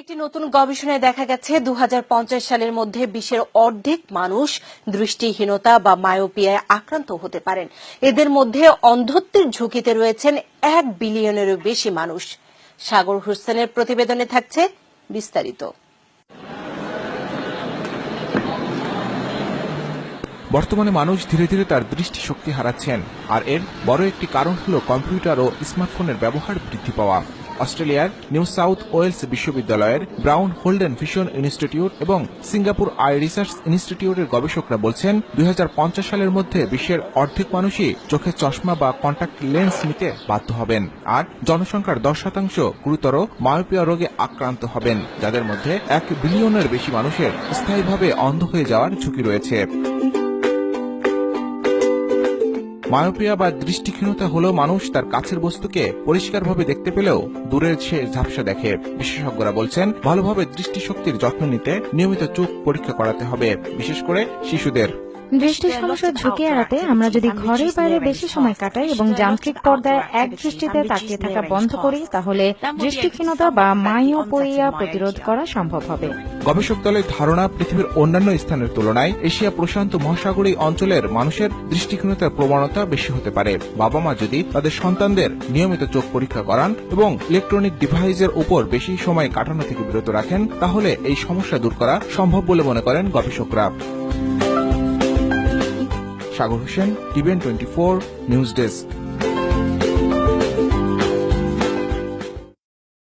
একটি নতুন গবেষণায় দেখা গেছে দু হাজার পঞ্চাশ সালের মধ্যে বিশ্বের অর্ধেক মানুষ দৃষ্টিহীনতা বা মায়োপিয়ায় আক্রান্ত হতে পারেন। এদের মধ্যে অন্ধত্বের ঝুঁকিতে রয়েছেন এক বিলিয়নেরও বেশি মানুষ। সাগর হোসেনের প্রতিবেদনে থাকছে বিস্তারিত। বর্তমানে মানুষ ধীরে ধীরে তার দৃষ্টিশক্তি হারাচ্ছেন, আর এর বড় একটি কারণ হল কম্পিউটার ও স্মার্টফোনের ব্যবহার বৃদ্ধি পাওয়া। অস্ট্রেলিয়ার নিউ সাউথ ওয়েলস বিশ্ববিদ্যালয়ের ব্রাউন হোল্ডেন ফিশন ইনস্টিটিউট এবং সিঙ্গাপুর আই রিসার্চ ইনস্টিটিউটের গবেষকরা বলছেন, দুই হাজার পঞ্চাশ সালের মধ্যে বিশ্বের অর্ধেক মানুষই চোখে চশমা বা কন্টাক্ট লেন্স নিতে বাধ্য হবেন আর জনসংখ্যার দশ শতাংশ গুরুতর মায়োপিয়া রোগে আক্রান্ত হবেন, যাদের মধ্যে এক বিলিয়নের বেশি মানুষের স্থায়ীভাবে অন্ধ হয়ে যাওয়ার ঝুঁকি রয়েছে। মায়োপিয়া বা দৃষ্টিহীনতা হলেও মানুষ তার কাছের বস্তুকে পরিষ্কারভাবে দেখতে পেলেও দূরের সে ঝাপসা দেখে। বিশেষজ্ঞরা বলছেন, ভালোভাবে দৃষ্টিশক্তির যত্ন নিতে নিয়মিত চোখ পরীক্ষা করাতে হবে, বিশেষ করে শিশুদের। দৃষ্টি সমস্যার ঝুঁকি এড়াতে আমরা যদি ঘরের বাইরে বেশি সময় কাটাই এবং যান্ত্রিক পর্দায় এক দৃষ্টিতে তাকিয়ে থাকা বন্ধ করি তাহলে দৃষ্টিহীনতা বা মায়োপইয়া প্রতিরোধ করা সম্ভব হবে। গবেষক দলের ধারণা পৃথিবীর অন্যান্য স্থানের তুলনায় এশিয়া প্রশান্ত মহাসাগরীয় অঞ্চলের মানুষের দৃষ্টিহীনতার প্রবণতা বেশি হতে পারে। বাবা মা যদি তাদের সন্তানদের নিয়মিত চোখ পরীক্ষা করান এবং ইলেকট্রনিক ডিভাইসের উপর বেশি সময় কাটানো থেকে বিরত রাখেন তাহলে এই সমস্যা দূর করা সম্ভব বলে মনে করেন গবেষকরা। সাগর হোসেন টিভেন টোয়েন্টি ফোর নিউজ ডেস্ক।